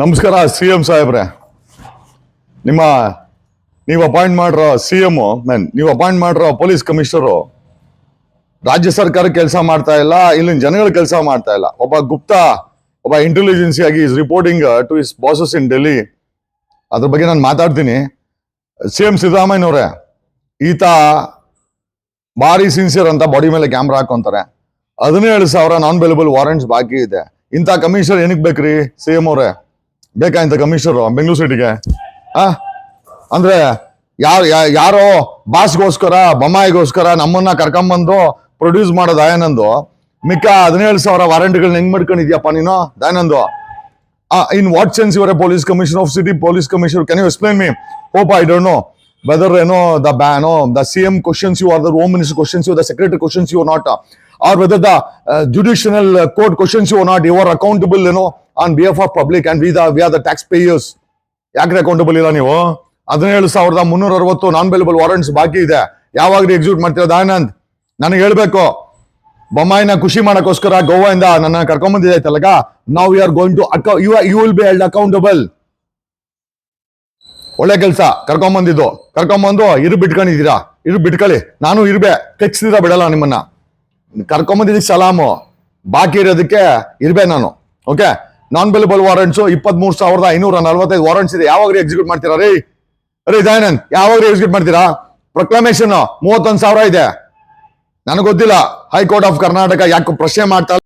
ನಮಸ್ಕಾರ C M ಸಾಹೇಬ್ರೆ. ನಿಮ್ಮ, ನೀವು ಅಪಾಯಿಂಟ್ ಮಾಡಿರೋ ಸಿ ಎಂ ಮೇನ್ ನೀವು ಅಪಾಯಿಂಟ್ ಮಾಡಿರೋ ಪೊಲೀಸ್ ಕಮಿಷನರು ರಾಜ್ಯ ಸರ್ಕಾರ ಕೆಲಸ ಮಾಡ್ತಾ ಇಲ್ಲ, ಇಲ್ಲಿನ ಜನಗಳ ಕೆಲಸ ಮಾಡ್ತಾ ಇಲ್ಲ. ಒಬ್ಬ ಗುಪ್ತ, ಒಬ್ಬ ಇಂಟೆಲಿಜೆನ್ಸಿ ಆಗಿ is reporting to is bosses in Delhi ಅದ್ರ ಬಗ್ಗೆ ನಾನು ಮಾತಾಡ್ತೀನಿ. ಸಿ ಎಂ ಸಿದ್ದರಾಮಯ್ಯನವ್ರೆ ಈತ ಭಾರಿ ಸಿನ್ಸಿಯರ್ ಅಂತ ಬಾಡಿ ಮೇಲೆ ಕ್ಯಾಮ್ರಾ ಹಾಕೊಂತಾರೆ. ಹದಿನೇಳು ಸಾವಿರ ನಾನ್ ಬೆಲೆಬಲ್ ವಾರೆಂಟ್ಸ್ ಬಾಕಿ ಇದೆ. ಇಂಥ ಕಮಿಷನರ್ ಏನಕ್ಕೆ ಬೇಕ್ರಿ ಸಿ ಎಂ ಅವ್ರೆ? ಬೇಕಾ ಇಂಥ ಕಮಿಷನರು ಬೆಂಗಳೂರು ಸಿಟಿಗೆ ಆ? ಅಂದ್ರೆ ಯಾರು ಯಾರೋ ಬಾಸ್ಗೋಸ್ಕರ, ಬೊಮ್ಮಾಯಿಗೋಸ್ಕರ ನಮ್ಮನ್ನ ಕರ್ಕೊಂಬಂದು ಪ್ರೊಡ್ಯೂಸ್ ಮಾಡೋ ದಯಾನಂದು. ಮಿಕ್ಕ ಹದಿನೇಳು ಸಾವಿರ ವಾರಂಟ್ಗಳನ್ನ ಹೆಂಗ್ ಮಾಡ್ಕೊಂಡಿದ್ಯಪ್ಪ ನೀನು, ದಯಾನಂದು? ಇನ್ ವಾಟ್ ಸೆನ್ಸ್ ಇವರೇ police commission of city police commissioner can you explain me hope I don't know whether ಏನೋ the ಬ್ಯಾನೋ the C M questions you are the home minister questions you the secretary questions you not are whether the judicial court questions you not you are accountable ಏನೋ on behalf of public and we the we are the tax payers ಯಾಕೆ accountable ಇಲ್ಲ ನೀವು? ಹದಿನೇಳು ಸಾವಿರದ ಮುನ್ನೂರ ಅರವತ್ತು ನಾನ್ bailable warrants ಬಾಕಿ ಇದೆ. ಯಾವಾಗ ಎಕ್ಸಿಕ್ಯೂಟ್ ಮಾಡ್ತಿರೋದು ದಯಾನಂದ್? ನನಗೆ ಹೇಳ್ಬೇಕು. ಬೊಮ್ಮಾಯಿನ ಖುಷಿ ಮಾಡೋಕ್ಕೋಸ್ಕರ ಗೋವಾದಿಂದ ನನ್ನ ಕರ್ಕೊಂಬಂದಿದ್ದಾಯ್ತಲ್ಲಗ ನಾವು you are going to you you will be held accountable ಒಳ್ಳೆ ಕೆಲಸ ಕರ್ಕೊಂಬಂದಿದ್ದು ಕರ್ಕೊಂಬಂದು ಇರು ಬಿಟ್ಕೊಂಡಿದ್ದೀರಾ? ಇರು ಬಿಟ್ಕೊಳ್ಳಿ. ನಾನು ಇರ್ಬೆ ಕೆಚ್ಚಿದ್ರ ಬಿಡಲ್ಲ ನಿಮ್ಮನ್ನ. ಕರ್ಕೊಂಬಂದಿದ್ದಕ್ಕೆ ಸಲಾಮು. ಬಾಕಿ ಇರೋದಕ್ಕೆ ಇರ್ಬೆ ನಾನು. ಓಕೆ ನಾನ್ ಬೆಲೆಬಲ್ ವಾರೆಂಟ್ಸ್ ಇಪ್ಪತ್ಮೂರು ಸಾವಿರದ ಐನೂರ ನಲವತ್ತೈದು ವಾರೆಂಟ್ಸ್ ಇದೆ. ಯಾವಾಗ ಎಕ್ಸಿಕ್ಯೂಟ್ ಮಾಡ್ತೀರಾ? ರೀ ರೀ ದಯಾನಂದ್ ಯಾವಾಗ ಎಕ್ಸಿಕ್ಯೂಟ್ ಮಾಡ್ತೀರಾ? ಪ್ರೊಕ್ಲಮೇಶನ್ ಮೂವತ್ತೊಂದು ಸಾವಿರ ಇದೆ. ನನಗೆ ಗೊತ್ತಿಲ್ಲ. ಹೈಕೋರ್ಟ್ ಆಫ್ ಕರ್ನಾಟಕ ಯಾಕೆ ಪ್ರಶ್ನೆ ಮಾಡ್ತಾ